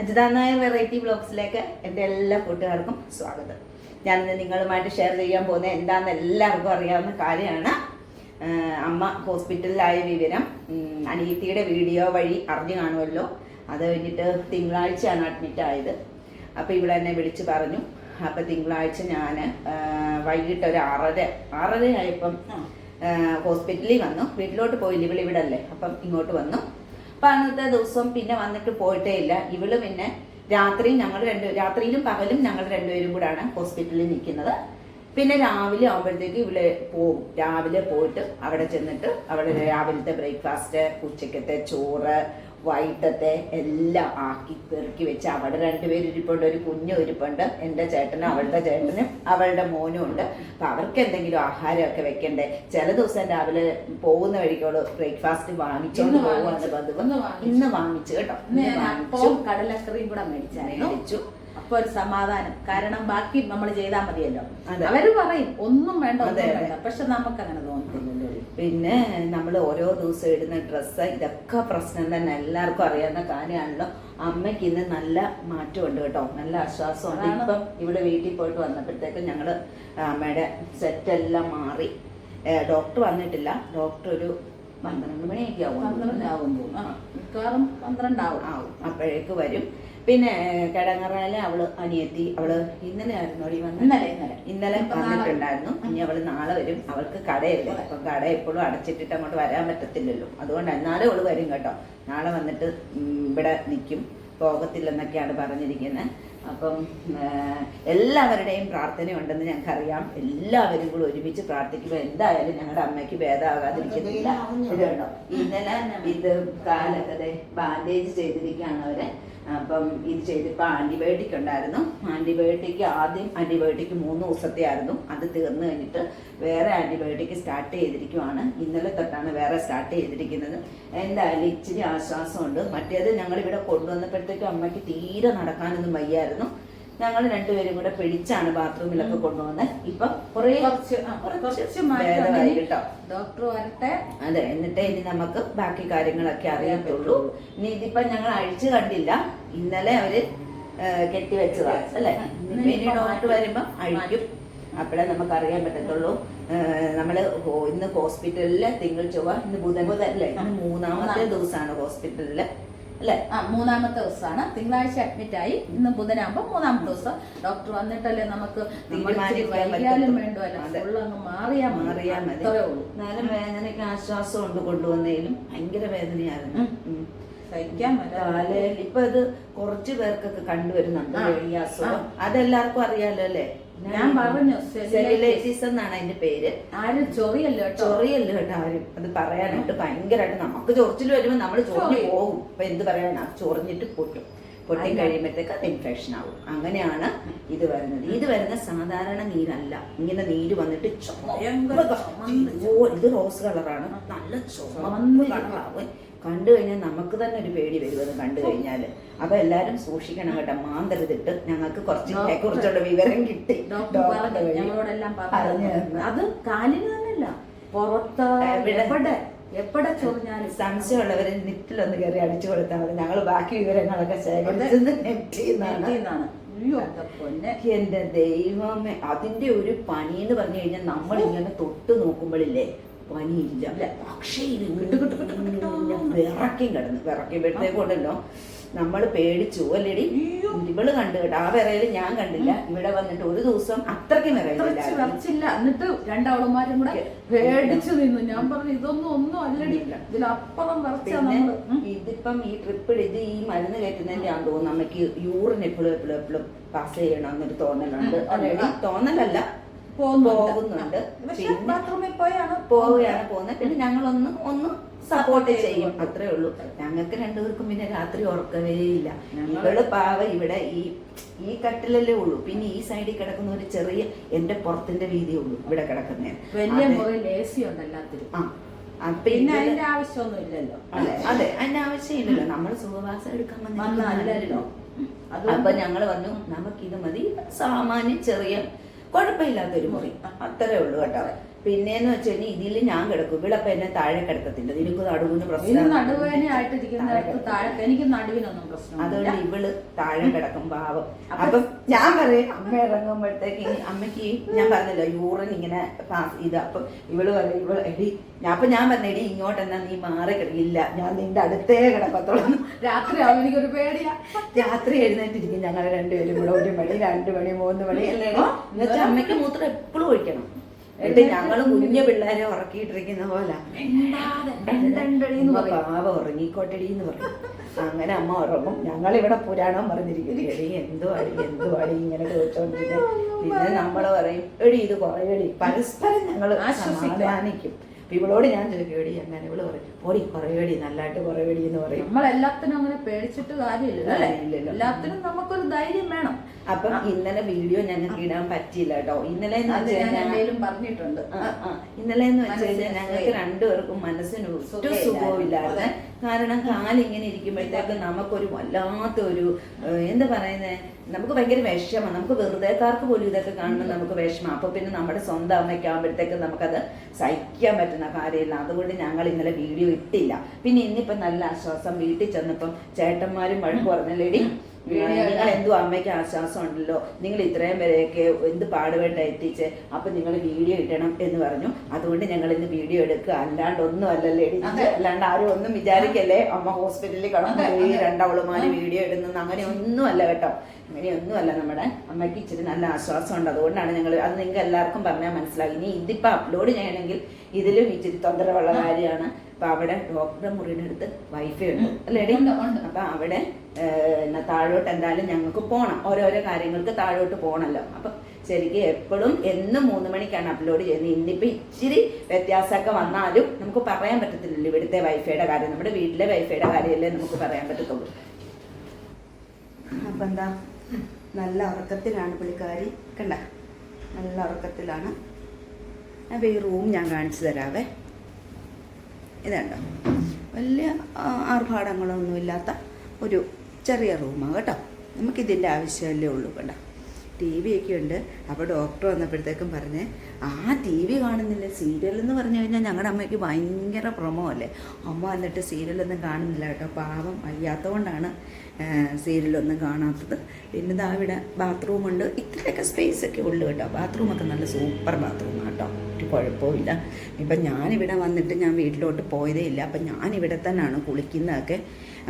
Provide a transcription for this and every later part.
Ajitha Nair variety ബ്ലോഗ്സിലേക്ക് എന്റെ എല്ലാ കൂട്ടുകാർക്കും സ്വാഗതം. ഞാനിന്ന് നിങ്ങളുമായിട്ട് ഷെയർ ചെയ്യാൻ പോകുന്നത് എന്താണെന്ന് എല്ലാവർക്കും അറിയാവുന്ന കാര്യമാണ്. അമ്മ ഹോസ്പിറ്റലിലായ വിവരം. അനിയത്തിയുടെ വീഡിയോ വഴി അറിഞ്ഞു കാണുമല്ലോ. അത് കഴിഞ്ഞിട്ട് തിങ്കളാഴ്ചയാണ് അഡ്മിറ്റ് ആയത്. അപ്പോൾ ഇവിടെ എന്നെ വിളിച്ച് പറഞ്ഞു. അപ്പോൾ തിങ്കളാഴ്ച ഞാൻ വൈകിട്ട് ഒരു ആറര ആറര ആയപ്പം ഹോസ്പിറ്റലിൽ വന്നു. വീട്ടിലോട്ട് പോയില്ല? ഇവിടെ ഇവിടെ അല്ലേ അപ്പം ഇങ്ങോട്ട് വന്നു. അപ്പം അന്നത്തെ ദിവസം പിന്നെ വന്നിട്ട് പോയിട്ടേ ഇല്ല. ഇവൾ പിന്നെ രാത്രി ഞങ്ങൾ രണ്ട് രാത്രിയിലും പകലും ഞങ്ങൾ രണ്ടുപേരും കൂടാണ് ഹോസ്പിറ്റലിൽ നിൽക്കുന്നത്. പിന്നെ രാവിലെ ആകുമ്പോഴത്തേക്ക് ഇവിടെ പോകും രാവിലെ പോയിട്ട് അവിടെ ചെന്നിട്ട് അവിടെ രാവിലത്തെ ബ്രേക്ക്ഫാസ്റ്റ് ഉച്ചക്കത്തെ ചോറ് വൈകിട്ടത്തെ എല്ലാം ആക്കി പെറുക്കി വെച്ച് അവിടെ രണ്ടുപേരും ഇരിപ്പുണ്ട്. ഒരു കുഞ്ഞു ഇരിപ്പുണ്ട്. എന്റെ ചേട്ടനും അവളുടെ ചേട്ടനും അവളുടെ മോനും ഉണ്ട്. അപ്പൊ അവർക്ക് എന്തെങ്കിലും ആഹാരമൊക്കെ വെക്കണ്ടേ? ചില ദിവസം രാവിലെ പോകുന്ന വഴിക്കോട് ബ്രേക്ക്ഫാസ്റ്റ് വാങ്ങിച്ചോണ്ട് പോകുവാണ് വാങ്ങിച്ചു. പതിവ്. ഇന്ന് വാങ്ങിച്ചു. കേട്ടോ. കടലക്കറിയും കൂടെ മേടിച്ചു. അപ്പൊ ഒരു സമാധാനം. കാരണം ബാക്കി നമ്മൾ ചെയ്താൽ മതിയല്ലോ. അവർ പറയും ഒന്നും വേണ്ട ഒന്നും വേണ്ട. പക്ഷെ നമുക്ക് അങ്ങനെ തോന്നത്തില്ലല്ലോ പിന്നെ നമ്മൾ ഓരോ ദിവസം ഇടുന്ന ഡ്രസ്സ് ഇതൊക്കെ പ്രശ്നം തന്നെ എല്ലാവർക്കും അറിയാവുന്ന കാര്യമാണല്ലോ. അമ്മയ്ക്ക് ഇന്ന് നല്ല മാറ്റമുണ്ട് കേട്ടോ. നല്ല ആശ്വാസമുണ്ട്. അതാണ്. ഇപ്പം ഇവിടെ വീട്ടിൽ പോയിട്ട് വന്നപ്പോഴത്തേക്കും ഞങ്ങൾ അമ്മയുടെ സെറ്റെല്ലാം മാറി. ഡോക്ടർ വന്നിട്ടില്ല. ഡോക്ടർ ഒരു പന്ത്രണ്ട് മണിയൊക്കെ ആവും. പന്ത്രണ്ടാവും മിക്കവാറും പന്ത്രണ്ടാവും. ആവും. അപ്പോഴേക്ക് വരും. പിന്നെ കിടങ്ങറയിലെ അവൾ അനിയത്തി അവൾ ഇന്നലെ ആയിരുന്നു ഈ വന്നത്. ഇന്നലെ ഇന്നലെ. വന്നിട്ടുണ്ടായിരുന്നു. ഇനി അവൾ നാളെ വരും. അവൾക്ക് കടയില്ല. അപ്പൊ കട എപ്പോഴും അടച്ചിട്ടിട്ട് അങ്ങോട്ട് വരാൻ പറ്റത്തില്ലല്ലോ. അതുകൊണ്ട് എന്നാലും അവൾ വരും കേട്ടോ. നാളെ വന്നിട്ട് ഇവിടെ നിൽക്കും പോകത്തില്ലെന്നൊക്കെയാണ് പറഞ്ഞിരിക്കുന്നത്. അപ്പം എല്ലാവരുടെയും പ്രാർത്ഥനയുണ്ടെന്ന് ഞങ്ങൾക്കറിയാം. എല്ലാവരും കൂടെ ഒരുമിച്ച് പ്രാർത്ഥിക്കുമ്പോൾ എന്തായാലും ഞങ്ങളുടെ അമ്മയ്ക്ക് ഭേദമാകാതിരിക്കുന്നില്ല ഇന്നലെ ഇത് കാലത്തെ ബാൻഡേജ് ചെയ്തിരിക്കുകയാണ് അവരെ. അപ്പം ഇത് ചെയ്തിപ്പോൾ ആന്റിബയോട്ടിക് ഉണ്ടായിരുന്നു. ആന്റിബയോട്ടിക് ആദ്യം ആന്റിബയോട്ടിക് മൂന്ന് ദിവസത്തെ ആയിരുന്നു. അത് തീർന്നു കഴിഞ്ഞിട്ട് വേറെ ആന്റിബയോട്ടിക് സ്റ്റാർട്ട് ചെയ്തിരിക്കുവാണ്. ഇന്നലെ തൊട്ടാണ് വേറെ സ്റ്റാർട്ട് ചെയ്തിരിക്കുന്നത്. എന്തായാലും ഇച്ചിരി ആശ്വാസമുണ്ട്. മറ്റേത് ഞങ്ങൾ ഇവിടെ കൊണ്ടുവന്നപ്പോഴത്തേക്കും അമ്മയ്ക്ക് തീരെ നടക്കാനൊന്നും വയ്യായിരുന്നു. ഞങ്ങൾ രണ്ടുപേരും കൂടെ പിടിച്ചാണ് ബാത്റൂമിലൊക്കെ കൊണ്ടുവന്നത് ഇപ്പൊ കുറേ കുറച്ച് ഭേദമായി കേട്ടോ. ഡോക്ടർ വരട്ടെ. അതെ എന്നിട്ടേ ഇനി നമുക്ക് ബാക്കി കാര്യങ്ങളൊക്കെ അറിയത്തുള്ളൂ. ഇനി ഇതിപ്പോ ഞങ്ങൾ അഴിച്ചു കണ്ടില്ല. ഇന്നലെ അവർ കെട്ടിവെച്ചതാ അല്ലെ? പിന്നെ ഇനി ഡോക്ടർ വരുമ്പോ അഴിക്കും. അപ്പോഴേ നമുക്ക് അറിയാൻ പറ്റത്തുള്ളൂ നമ്മൾ ഇന്ന് ഹോസ്പിറ്റലിൽ തിങ്കൾ ചൊവ്വ ഇന്ന് ബുധൻ അല്ലേ? ഇന്ന് മൂന്നാമത്തെ. ദിവസമാണ് ഹോസ്പിറ്റലിൽ. അല്ലെ? ആ മൂന്നാമത്തെ ദിവസമാണ്. തിങ്കളാഴ്ച അഡ്മിറ്റ് ആയി. ഇന്ന് ബുധനാകുമ്പോ മൂന്നാമത്തെ ദിവസം. ഡോക്ടർ വന്നിട്ടല്ലേ നമുക്ക് വൈകിയാലും. വേണ്ടുമല്ലോ ഫുള്ള് അങ്ങ് മാറിയാ മാറിയാ അത്രേ ഉള്ളൂ. എന്നാലും വേദനയ്ക്ക് ആശ്വാസം ഉണ്ട് കൊണ്ടുവന്നതിലും ഭയങ്കര വേദനയായിരുന്നു. സഹിക്കാൻ പറ്റാതെ ഇപ്പൊ ഇത് കുറച്ചു പേർക്കൊക്കെ കണ്ടുവരുന്നുണ്ട് ആ. ഈ അസുഖം. അതെല്ലാവർക്കും അറിയാലോ അല്ലേ? ഞാൻ പറഞ്ഞു, സെല്ലുലൈറ്റിസ് എന്നാണ് അതിന്റെ പേര്. ആരും ചൊറിയല്ലോ ചൊറിയല്ലോ കേട്ടോ ആരും. അത് പറയാനായിട്ട് ഭയങ്കരമായിട്ട് നമുക്ക് ചൊറിച്ചിൽ വരുമ്പോൾ നമ്മൾ ചൊറിഞ്ഞു ചൊറി. പോകും. അപ്പൊ എന്ത് പറയാനാ ചൊറിഞ്ഞിട്ട് പൊട്ടും. പൊട്ടി. കഴിയുമ്പോഴത്തേക്ക് അത് ഇൻഫെക്ഷൻ ആവും. അങ്ങനെയാണ് ഇത് വരുന്നത്. ഇത് വരുന്ന സാധാരണ നീരല്ല. ഇങ്ങനെ നീര് വന്നിട്ട് ഇത് റോസ് കളറാണ് നല്ല ചുമന്ന് കളറാവും കണ്ടു കഴിഞ്ഞാൽ നമുക്ക് തന്നെ ഒരു പേടി വരും അത് കണ്ടു കഴിഞ്ഞാൽ അപ്പൊ എല്ലാരും സൂക്ഷിക്കണം കേട്ടോ. മാന്തരുതിട്ട് ഞങ്ങൾക്ക് കുറച്ച് കുറച്ചുള്ള വിവരം കിട്ടി. പറഞ്ഞു. ഞങ്ങളോടെല്ലാം അത് കാലിന് തന്നെയല്ല. പുറത്ത് എവിടെ? എവിടെ? ചൊറിഞ്ഞാലും സംശയമുള്ളവരെ നെറ്റിലൊന്ന് കയറി അടിച്ചു കൊടുത്താൽ മതി. ഞങ്ങൾ ബാക്കി വിവരങ്ങളൊക്കെ ശേഖരിച്ചത് നെറ്റിൽ നിന്നാണ് അയ്യോ എന്റെ ദൈവമേ അതിന്റെ ഒരു പണി എന്ന് പറഞ്ഞു കഴിഞ്ഞാൽ നമ്മൾ ഇങ്ങനെ തൊട്ട് നോക്കുമ്പോഴില്ലേ പനിയില്ല. പക്ഷേ ഇത് കിട്ടു കിട്ടും കിട്ടു കിട്ടു. വിറക്കും കിടന്ന് വിറക്കുമ്പോഴത്തേക്കുണ്ടല്ലോ നമ്മൾ പേടിച്ചു. അല്ലേടി. ഇവൾ കണ്ടു കേട്ടോ ആ വിറയിൽ ഞാൻ കണ്ടില്ല. ഇവിടെ വന്നിട്ട് ഒരു ദിവസം അത്രയ്ക്ക് വിറയില്ല എന്നിട്ട് രണ്ടാളുമാരും കൂടെ പേടിച്ചു നിന്നു. ഞാൻ പറഞ്ഞു ഇതൊന്നും ഒന്നും അല്ലടി. ഇതിലപ്പുറം ഇതിപ്പം ഈ ട്രിപ്പിൾ ഇത് ഈ മരുന്ന് കയറ്റുന്നതിന്റെ ആണെന്ന് തോന്നുന്നു. നമുക്ക് യൂറിൻ എപ്പോഴും എപ്പോഴും എപ്പോഴും പാസ് ചെയ്യണം എന്നൊരു തോന്നലുണ്ട്. തോന്നലല്ല. പോകുന്നുണ്ട്. പക്ഷേ ബാത്റൂമിൽ പോയാണ് പോവുകയാണ് പോകുന്നത്. പിന്നെ ഞങ്ങളൊന്ന് ഒന്ന് സപ്പോർട്ട് ചെയ്യും. അത്രേ ഉള്ളൂ. ഞങ്ങൾക്ക് രണ്ടുപേർക്കും പിന്നെ രാത്രി ഉറക്കവേ ഇല്ല. ഞങ്ങൾ ഇവൾ പാവ ഇവിടെ ഈ ഈ കട്ടിലല്ലേ ഉള്ളൂ. പിന്നെ ഈ സൈഡിൽ കിടക്കുന്ന ഒരു ചെറിയ എന്റെ പുറത്തിന്റെ വീതിയേ ഉള്ളൂ ഇവിടെ കിടക്കുന്ന. വലിയ മുറിയിൽ പിന്നെ അതിന്റെ ആവശ്യമൊന്നും ഇല്ലല്ലോ. അതെ അതെ. അതിന്റെ ആവശ്യമില്ലല്ലോ. നമ്മൾ സുഖവാസം എടുക്കാൻ വന്നല്ലോ അപ്പൊ ഞങ്ങൾ പറഞ്ഞു നമുക്കിത് മതി. സാമാന്യം ചെറിയ കുഴപ്പമില്ലാത്തൊരു മുറി. അത്രേ ഉള്ളൂ കേട്ടോ. പിന്നെന്ന് വെച്ചാൽ ഇതിൽ ഞാൻ കിടക്കും. ഇവിളപ്പം എന്നെ താഴെ കിടക്കത്തില്ല. നിനക്ക് നടുവിന് പ്രശ്നം എനിക്ക് നടുവിനൊന്നും അതുകൊണ്ട് ഇവൾ താഴെ കിടക്കും പാവം. അപ്പൊ ഞാൻ പറയും അമ്മ ഇറങ്ങുമ്പോഴത്തേക്ക് അമ്മയ്ക്ക് അമ്മയ്ക്ക് ഞാൻ പറഞ്ഞല്ലോ യൂറിൻ ഇങ്ങനെ ഇത്. അപ്പൊ ഇവൾ പറയും ഇവൾ എടി ഞാൻ അപ്പൊ ഞാൻ പറഞ്ഞ എടി ഇങ്ങോട്ട് എന്നാ നീ മാറി കിടക്കില്ല ഞാൻ നിന്റെ അടുത്തേ കിടക്കത്തുള്ളൂ. രാത്രി ആവുമ്പോൾ എനിക്കൊരു പേടിയാ. രാത്രി എഴുന്നേറ്റിരിക്കും ഞങ്ങൾ രണ്ടുപേരും കൂടെ ഒരു മണി രണ്ട് മണി മൂന്ന് മണി. അല്ലേ എന്നുവെച്ചാൽ അമ്മയ്ക്ക് മൂത്രം എപ്പോഴും ഒഴിക്കണം. എന്നിട്ട് ഞങ്ങൾ കുഞ്ഞു പിള്ളേരെ ഉറക്കിയിട്ടിരിക്കുന്ന പോലെ. പാവ ഉറങ്ങിക്കോട്ടടി എന്ന് പറയും. അങ്ങനെ അമ്മ ഉറങ്ങും. ഞങ്ങൾ ഇവിടെ പുരാണം പറഞ്ഞിരിക്കുന്നു. എടി എന്തു അടി എന്തു അടി ഇങ്ങനെ ചോദിച്ചോണ്ടിരിക്കും പിന്നെ നമ്മൾ പറയും എടി ഇത് കുറയടി പരസ്പരം ഞങ്ങൾ. സമാധാനിക്കും. അപ്പൊ ഇവളോട് ഞാൻ ചോദിക്കും എടി അങ്ങനെ ഇവൾ പറയും ഓടി കുറയടി നല്ലതായിട്ട് കുറയടി എന്ന് പറയും. നമ്മളെല്ലാത്തിനും അങ്ങനെ പേടിച്ചിട്ട് കാര്യമില്ല അല്ലേ. എല്ലാത്തിനും നമുക്കൊരു ധൈര്യം വേണം. അപ്പം ഇന്നലെ വീഡിയോ ഞങ്ങൾക്ക് ഇടാൻ പറ്റിയില്ല കേട്ടോ. ഇന്നലെ എന്ന് പറഞ്ഞിട്ടുണ്ട്. ഇന്നലെ എന്ന് വെച്ച് കഴിഞ്ഞാൽ മനസ്സിന് ഞങ്ങൾക്ക് രണ്ടുപേർക്കും മനസ്സിന് സുഖമില്ലായിരുന്നു. കാരണം കാലിങ്ങനെ ഇരിക്കുമ്പോഴത്തേക്ക് നമുക്കൊരു വല്ലാത്ത ഒരു എന്താ പറയുന്നത് നമുക്ക് ഭയങ്കര വിഷമാണ് നമുക്ക് വെറുതെക്കാർക്ക് പോലും ഇതൊക്കെ കാണുമ്പോൾ നമുക്ക് വിഷമം. അപ്പോൾ പിന്നെ നമ്മുടെ സ്വന്തം അമ്മയ്ക്കാകുമ്പോഴത്തേക്ക് നമുക്കത് സഹിക്കാൻ പറ്റുന്ന കാര്യമില്ല. അതുകൊണ്ട് ഞങ്ങൾ ഇന്നലെ വീഡിയോ ഇട്ടില്ല. പിന്നെ ഇന്നിപ്പം നല്ല ആശ്വാസം വീട്ടിൽ ചെന്നപ്പം ചേട്ടന്മാരും വഴക്ക് വീഡിയോ നിങ്ങൾ എന്തോ അമ്മയ്ക്ക് ആശ്വാസം ഉണ്ടല്ലോ നിങ്ങൾ ഇത്രയും വരെയൊക്കെ എന്ത് പാടുപെട്ട എത്തിച്ച് അപ്പൊ നിങ്ങൾ വീഡിയോ ഇടണം എന്ന് പറഞ്ഞു. അതുകൊണ്ട് ഞങ്ങൾ ഇന്ന് വീഡിയോ എടുക്കുക. അല്ലാണ്ട് ഒന്നും അല്ലല്ലേ. അല്ലാണ്ട് ആരും ഒന്നും വിചാരിക്കല്ലേ? അമ്മ ഹോസ്പിറ്റലിൽ കടന്നു പോയി. രണ്ടവളുമാര് വീഡിയോ ഇടുന്നു അങ്ങനെ ഒന്നും അല്ല കേട്ടോ. അങ്ങനെയൊന്നും അല്ല നമ്മുടെ അമ്മയ്ക്ക് ഇച്ചിരി നല്ല ആശ്വാസം ഉണ്ട് അതുകൊണ്ടാണ് ഞങ്ങൾ അത് നിങ്ങൾക്ക് എല്ലാവർക്കും പറഞ്ഞാൽ മനസ്സിലായി. ഇനി ഇതിപ്പോൾ അപ്ലോഡ് ചെയ്യണമെങ്കിൽ ഇതിലും ഇച്ചിരി തൊന്തരവുള്ള കാര്യമാണ്. അപ്പൊ അവിടെ ഡോക്ടറുടെ മുറിയുടെ അടുത്ത് വൈഫൈ ഉണ്ട്. അല്ലേടി? ഉണ്ട്. അപ്പൊ അവിടെ എന്നാ താഴോട്ട് എന്തായാലും ഞങ്ങൾക്ക് പോകണം ഓരോരോ കാര്യങ്ങൾക്ക് താഴോട്ട് പോകണല്ലോ അപ്പൊ ശരിക്കും എപ്പോഴും എന്നും മൂന്ന് മണിക്കാണ് അപ്ലോഡ് ചെയ്യുന്നത്. ഇന്നിപ്പോ ഇച്ചിരി വ്യത്യാസമൊക്കെ വന്നാലും നമുക്ക് പറയാൻ പറ്റത്തില്ലല്ലോ ഇവിടുത്തെ വൈഫൈയുടെ കാര്യം. നമ്മുടെ വീട്ടിലെ വൈഫൈയുടെ കാര്യമല്ലേ നമുക്ക് പറയാൻ പറ്റത്തുള്ളൂ. അപ്പൊ എന്താ? നല്ല ഉറക്കത്തിലാണ് പുള്ളിക്കാരി. കണ്ട? നല്ല ഉറക്കത്തിലാണ്. അപ്പോൾ ഈ റൂം ഞാൻ കാണിച്ചു തരാവേ. ഇതുണ്ടോ? വലിയ ആർഭാടങ്ങളൊന്നുമില്ലാത്ത ഒരു ചെറിയ റൂമാണ് കേട്ടോ. നമുക്കിതിന്റെ ആവശ്യമല്ലേ ഉള്ളൂ കേട്ടോ ടി വി ഒക്കെ ഉണ്ട് അപ്പോൾ ഡോക്ടർ വന്നപ്പോഴത്തേക്കും പറഞ്ഞ് ആ ടി വി കാണുന്നില്ല? സീരിയൽ എന്ന് പറഞ്ഞു കഴിഞ്ഞാൽ ഞങ്ങളുടെ അമ്മയ്ക്ക് ഭയങ്കര ഭ്രമമല്ലേ അമ്മ വന്നിട്ട് സീരിയലൊന്നും കാണുന്നില്ല കേട്ടോ. പാവം വയ്യാത്തതുകൊണ്ടാണ് സീരിയലൊന്നും കാണാത്തത്. പിന്നെ ഇതാ ഇവിടെ ബാത്റൂമുണ്ട്. ഇത്രയൊക്കെ സ്പേസ് ഒക്കെ ഉള്ളു കേട്ടോ. ബാത്റൂമൊക്കെ നല്ല സൂപ്പർ ബാത്റൂമാണ് കേട്ടോ. കുഴപ്പമില്ല. ഇപ്പം ഞാനിവിടെ വന്നിട്ട് ഞാൻ വീട്ടിലോട്ട് പോയതേ ഇല്ല. അപ്പം ഞാനിവിടെ തന്നെയാണ് കുളിക്കുന്നതൊക്കെ.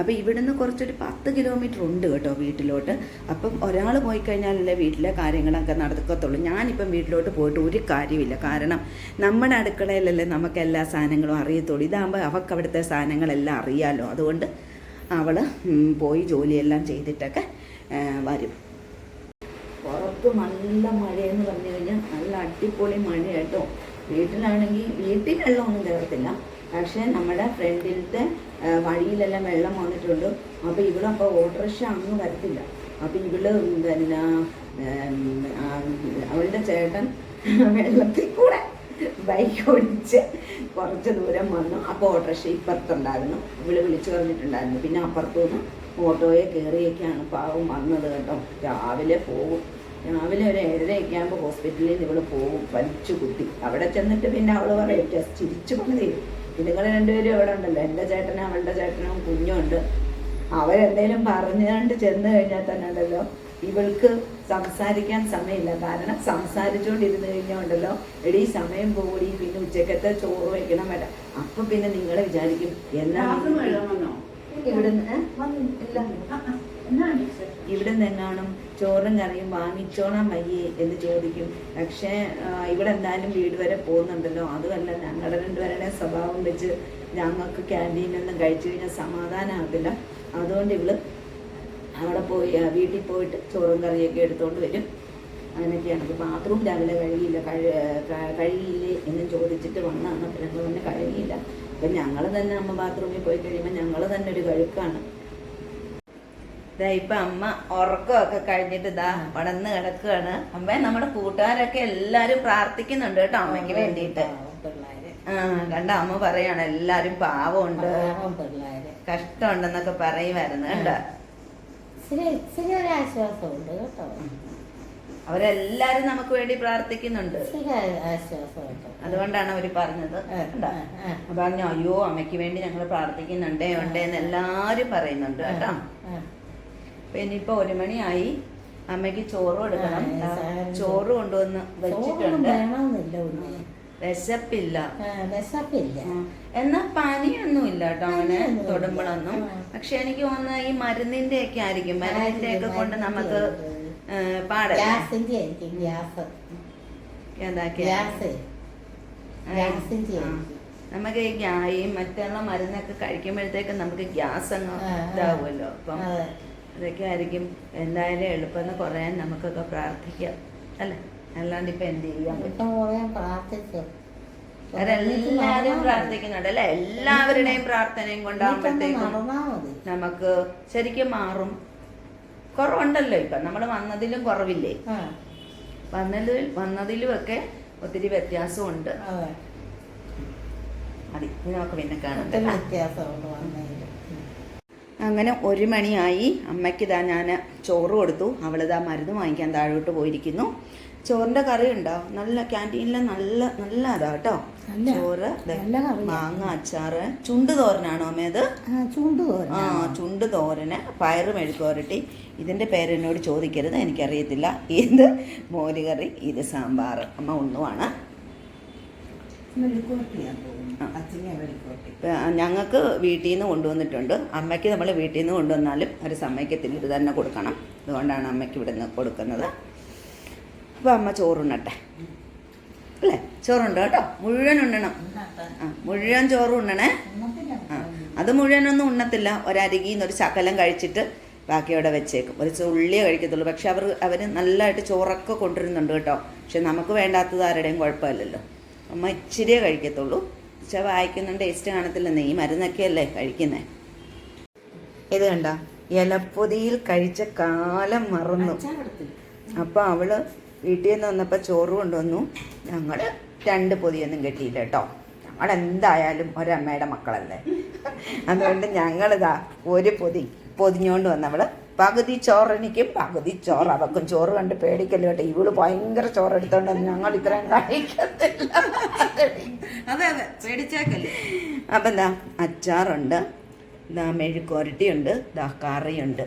അപ്പോൾ ഇവിടുന്ന് കുറച്ചൊരു പത്ത് കിലോമീറ്റർ ഉണ്ട് കേട്ടോ വീട്ടിലോട്ട്. അപ്പം ഒരാൾ പോയി കഴിഞ്ഞാലല്ലേ വീട്ടിലെ കാര്യങ്ങളൊക്കെ നടക്കത്തുള്ളൂ. ഞാനിപ്പം വീട്ടിലോട്ട് പോയിട്ട് ഒരു കാര്യമില്ല. കാരണം നമ്മുടെ അടുക്കളയിലല്ലേ നമുക്ക് എല്ലാ സാധനങ്ങളും അറിയത്തുള്ളൂ. ഇതാകുമ്പോൾ അവൾക്ക് അവിടുത്തെ സാധനങ്ങളെല്ലാം അറിയാമല്ലോ അതുകൊണ്ട് അവൾ പോയി ജോലിയെല്ലാം ചെയ്തിട്ടൊക്കെ വരും. പുറത്ത് നല്ല മഴയെന്ന് പറഞ്ഞു കഴിഞ്ഞാൽ നല്ല അടിപൊളി മഴ കേട്ടോ. വീട്ടിലാണെങ്കിൽ വീട്ടിൽ വെള്ളമൊന്നും കയറത്തില്ല പക്ഷേ നമ്മുടെ ഫ്രണ്ടിലത്തെ വഴിയിലെല്ലാം വെള്ളം വന്നിട്ടുണ്ട്. അപ്പോൾ ഇവിടെ അപ്പോൾ ഓട്ടോറിക്ഷ അങ്ങ് വരത്തില്ല. അപ്പോൾ ഇവൾ പിന്നെ അവളുടെ ചേട്ടൻ വെള്ളത്തിൽ കൂടെ ബൈക്ക് ഓടിച്ച് കുറച്ച് ദൂരം വന്നു. അപ്പോൾ ഓട്ടോറിക്ഷ ഇപ്പുറത്തുണ്ടായിരുന്നു. ഇവൾ വിളിച്ചു പറഞ്ഞിട്ടുണ്ടായിരുന്നു. പിന്നെ അപ്പുറത്തുനിന്ന് ഓട്ടോയെ കയറിയൊക്കെയാണ് പാവം വന്നത് കേട്ടോ. രാവിലെ പോകും രാവിലെ ഒരു ഏഴരയൊക്കെ ആകുമ്പോൾ ഹോസ്പിറ്റലിൽ നിന്ന് ഇവൾ പോകും വലിച്ചു കുത്തി അവിടെ ചെന്നിട്ട് പിന്നെ അവൾ പറയും ടെസ്റ്റ് ചിരിച്ചു കൊണ്ട് തരും ഇതുങ്ങൾ രണ്ടുപേരും അവിടെ ഉണ്ടല്ലോ. എന്റെ ചേട്ടനും അവളുടെ ചേട്ടനും കുഞ്ഞുണ്ട്. അവരെന്തേലും പറഞ്ഞുകൊണ്ട് ചെന്ന് കഴിഞ്ഞാൽ തന്നെ ഉണ്ടല്ലോ ഇവൾക്ക് സംസാരിക്കാൻ സമയമില്ല. കാരണം സംസാരിച്ചുകൊണ്ടിരുന്ന് കഴിഞ്ഞാൽ ഉണ്ടല്ലോ എടി സമയം പോകൂടി പിന്നെ ഉച്ചക്കത്തെ ചോറ് വയ്ക്കണം വേണ്ട. അപ്പൊ പിന്നെ നിങ്ങൾ വിചാരിക്കും എന്നാ ഇവിടുന്ന് ഇവിടുന്ന് എങ്ങാനും ചോറും കറിയും വാങ്ങിച്ചോണം വയ്യേ എന്ന് ചോദിക്കും. പക്ഷേ ഇവിടെ എന്തായാലും വീട് വരെ പോകുന്നുണ്ടല്ലോ. അതുമല്ല ഞങ്ങളുടെ രണ്ടുപേരുടെ സ്വഭാവം വെച്ച് ഞങ്ങൾക്ക് ക്യാന്റീനൊന്നും കഴിച്ചു കഴിഞ്ഞാൽ സമാധാനമാകത്തില്ല അതുകൊണ്ട് ഇവൾ അവിടെ പോയി വീട്ടിൽ പോയിട്ട് ചോറും കറിയൊക്കെ എടുത്തുകൊണ്ട് വരും. അങ്ങനെയൊക്കെയാണ്. ബാത്റൂം രാവിലെ കഴിയില്ല കഴു കഴിയില്ലേ എന്ന് ചോദിച്ചിട്ട് വന്നാണ് അപ്പം ഞങ്ങൾ തന്നെ കഴുകിയില്ല അപ്പം ഞങ്ങൾ തന്നെ അമ്മ ബാത്റൂമിൽ പോയി കഴിയുമ്പോൾ ഞങ്ങൾ തന്നെ ഒരു കഴുക്കാണ്. ഇതാ ഇപ്പൊ അമ്മ ഉറക്കമൊക്കെ കഴിഞ്ഞിട്ട് ഇതാ പടന്ന് കിടക്കുകയാണ് അമ്മ നമ്മുടെ കൂട്ടുകാരൊക്കെ എല്ലാരും പ്രാർത്ഥിക്കുന്നുണ്ട് കേട്ടോ അമ്മയ്ക്ക് വേണ്ടിയിട്ട്. ആ കണ്ട അമ്മ പറയാണ് എല്ലാരും പാവമുണ്ട്. ആശ്വാസമുണ്ട് കേട്ടോ. അവരെല്ലാരും നമുക്ക് വേണ്ടി പ്രാർത്ഥിക്കുന്നുണ്ട്. അതുകൊണ്ടാണ് അവർ പറഞ്ഞത്. പറഞ്ഞു അയ്യോ അമ്മയ്ക്ക് വേണ്ടി ഞങ്ങൾ പ്രാർത്ഥിക്കുന്നുണ്ടേ ഉണ്ടേ എന്ന് എല്ലാരും പറയുന്നുണ്ട് കേട്ടോ. അപ്പൊ ഇനിയിപ്പോ ഒരു മണിയായി അമ്മയ്ക്ക് ചോറ് കൊടുക്കണം. ചോറ് കൊണ്ടുവന്ന് വെച്ചിട്ടുണ്ട്. വിശപ്പില്ല. വിശപ്പില്ല. എന്നാ പനിയൊന്നും ഇല്ല കേട്ടോ പനിയൊന്നുമില്ല. തൊടുമ്പോഴൊന്നും. പക്ഷെ എനിക്ക് തോന്നുന്ന ഈ മരുന്നിന്റെ ഒക്കെ ആയിരിക്കും. മരുന്നിന്റെ ഒക്കെ? കൊണ്ട് നമുക്ക് നമുക്ക് ഈ ഈ മറ്റുള്ള മരുന്നൊക്കെ കഴിക്കുമ്പോഴത്തേക്ക് നമുക്ക് ഗ്യാസ് അങ്ങ്. ഇതാവുമല്ലോ അപ്പം. അതൊക്കെ ആയിരിക്കും എന്തായാലും എളുപ്പം കുറയാൻ നമുക്കൊക്കെ പ്രാർത്ഥിക്കാം. അല്ലേ? അല്ലാണ്ട് ഇപ്പൊ എന്ത് ചെയ്യാം ഇപ്പം പ്രാർത്ഥിച്ചു. പ്രാർത്ഥിക്കുന്നുണ്ട് അല്ലെ? എല്ലാവരുടെയും പ്രാർത്ഥനയും കൊണ്ടാകുമ്പോഴത്തേക്കും നമുക്ക് ശരിക്കും മാറും. കുറവുണ്ടല്ലോ ഇപ്പൊ. നമ്മൾ വന്നതിലും കുറവില്ലേ? വന്നതിൽ വന്നതിലും ഒക്കെ ഒത്തിരി വ്യത്യാസമുണ്ട്. അതെ. നമുക്ക് പിന്നെ കാണാം. വ്യത്യാസമുണ്ട് അങ്ങനെ ഒരു മണിയായി അമ്മയ്ക്ക് ഇതാ ഞാൻ ചോറ് കൊടുത്തു. അവളിതാ മരുന്ന് വാങ്ങിക്കാൻ താഴോട്ട് പോയിരിക്കുന്നു. ചോറിന്റെ കറി ഉണ്ടോ നല്ല ക്യാന്റീനിലെ നല്ല നല്ല അതാ കേട്ടോ. ചോറ്. മാങ്ങ അച്ചാറ് ചുണ്ട് തോരനാണോ അമ്മേത് ചുണ്ട് തോരൻ ആ ചുണ്ട് തോരന് പയറ് ഇതിന്റെ പേര് എന്നോട് ചോദിക്കരുത് എനിക്കറിയത്തില്ല. ഇത് മോരുകറി ഇത് സാമ്പാർ അമ്മ ഒന്നുമാണ് ഞങ്ങൾക്ക് വീട്ടിൽ നിന്ന് കൊണ്ടുവന്നിട്ടുണ്ട്. അമ്മയ്ക്ക് നമ്മൾ വീട്ടിൽ നിന്ന് കൊണ്ടുവന്നാലും ഒരു സമ്മയ്ക്കത്തിന് ഇത് തന്നെ കൊടുക്കണം. അതുകൊണ്ടാണ് അമ്മയ്ക്ക് ഇവിടെ നിന്ന് കൊടുക്കുന്നത്. അപ്പോൾ അമ്മ ചോറുണ്ണട്ടെ. അല്ലേ? ചോറുണ്ട് കേട്ടോ. മുഴുവൻ ഉണ്ണണം. ആ മുഴുവൻ ചോറ് ഉണ്ണണേ. ആ അത് മുഴുവനൊന്നും ഉണ്ണത്തില്ല. ഒരരികിൽ നിന്ന് ഒരു ശകലം കഴിച്ചിട്ട് ബാക്കി അവിടെ വെച്ചേക്കും. ഒരു ഉള്ളിയേ കഴിക്കത്തുള്ളൂ. പക്ഷെ അവർ അവർ നല്ലതായിട്ട് ചോറൊക്കെ കൊണ്ടുവരുന്നുണ്ട് കേട്ടോ. പക്ഷെ നമുക്ക് വേണ്ടാത്തത് ആരുടെയും കുഴപ്പമില്ലല്ലോ. അമ്മ ഇച്ചിരിയേ കഴിക്കത്തുള്ളൂ. പക്ഷെ വായിക്കുന്നുണ്ട് ടേസ്റ്റ് കാണത്തില്ലെന്നേ. ഈ മരുന്നൊക്കെയല്ലേ കഴിക്കുന്നേ? ഇത് കണ്ട ഇലപ്പൊതിയിൽ കഴിച്ച കാലം മറന്നു. അപ്പോൾ അവൾ വീട്ടിൽ നിന്ന് വന്നപ്പോൾ ചോറ് കൊണ്ടുവന്നു. ഞങ്ങൾ രണ്ട് പൊതിയൊന്നും കിട്ടിയില്ല കേട്ടോ. ഞങ്ങൾ എന്തായാലും ഒരമ്മയുടെ മക്കളല്ലേ. അതുകൊണ്ട് ഞങ്ങളിതാ ഒരു പൊതി പൊതിഞ്ഞോണ്ട് വന്നവൾ പകുതി ചോറ് എനിക്കും പകുതി ചോറ്. അവക്കും ചോറ് കണ്ട് പേടിക്കല്ലോ കേട്ടോ. ഇവൾ ഭയങ്കര ചോറ് എടുത്തോണ്ട് ഞങ്ങൾ ഇത്രയും കഴിക്കത്തില്ല. അതെ അതെ. പേടിച്ചേക്കല്ലേ? അപ്പം എന്താ അച്ചാറുണ്ട് ഇതാ മെഴുക്കുരട്ടിയുണ്ട് ദാ കറിയുണ്ട്.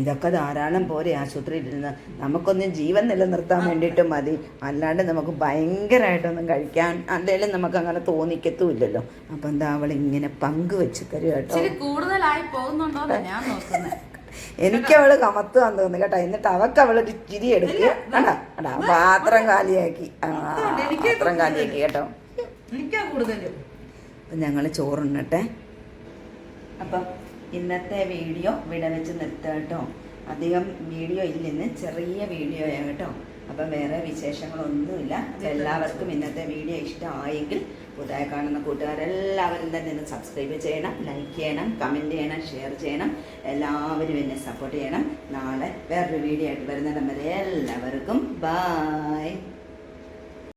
ഇതൊക്കെ ധാരാളം പോരെ ആശുപത്രിയിൽ ഇരുന്ന്. നമുക്കൊന്നും ജീവൻ നിലനിർത്താൻ വേണ്ടിയിട്ട് മതി. അല്ലാണ്ട് നമുക്ക് ഭയങ്കരമായിട്ടൊന്നും കഴിക്കാൻ എന്തായാലും നമുക്ക് അങ്ങനെ തോന്നിക്കത്തുമില്ലല്ലോ. അപ്പം എന്താ അവൾ ഇങ്ങനെ പങ്കുവെച്ച് തരും കേട്ടോ. കൂടുതലായി പോകുന്നുണ്ടോ ഞാൻ നോക്കുന്നത് എനിക്ക് അവൾ കമത്തുവാന്ന് തോന്നുന്നു കേട്ടോ. എന്നിട്ട് അവക്ക് അവൾ ചിരി എടുക്കുക കണ്ടാ? കണ്ടാ പാത്രം കാലിയാക്കി. ആ പാത്രം കാലിയാക്കി കേട്ടോ. അപ്പൊ ഞങ്ങൾ ഞങ്ങൾ ചോറുണ്ണട്ടെ. അപ്പം ഇന്നത്തെ വീഡിയോ ഇവിടെ വെച്ച് കേട്ടോ. അധികം വീഡിയോ ഇല്ലെന്ന് ചെറിയ വീഡിയോയാണ് കേട്ടോ. അപ്പം വേറെ വിശേഷങ്ങളൊന്നുമില്ല. എല്ലാവർക്കും ഇന്നത്തെ വീഡിയോ ഇഷ്ടമായെങ്കിൽ പുതുതായി കാണുന്ന കൂട്ടുകാരെല്ലാവരും തന്നെ ഒന്ന് സബ്സ്ക്രൈബ് ചെയ്യണം ലൈക്ക് ചെയ്യണം കമന്റ് ചെയ്യണം ഷെയർ ചെയ്യണം. എല്ലാവരും എന്നെ സപ്പോർട്ട് ചെയ്യണം. നാളെ വേറൊരു വീഡിയോ ആയിട്ട് വരുന്നിടം വരെ എല്ലാവർക്കും ബായ്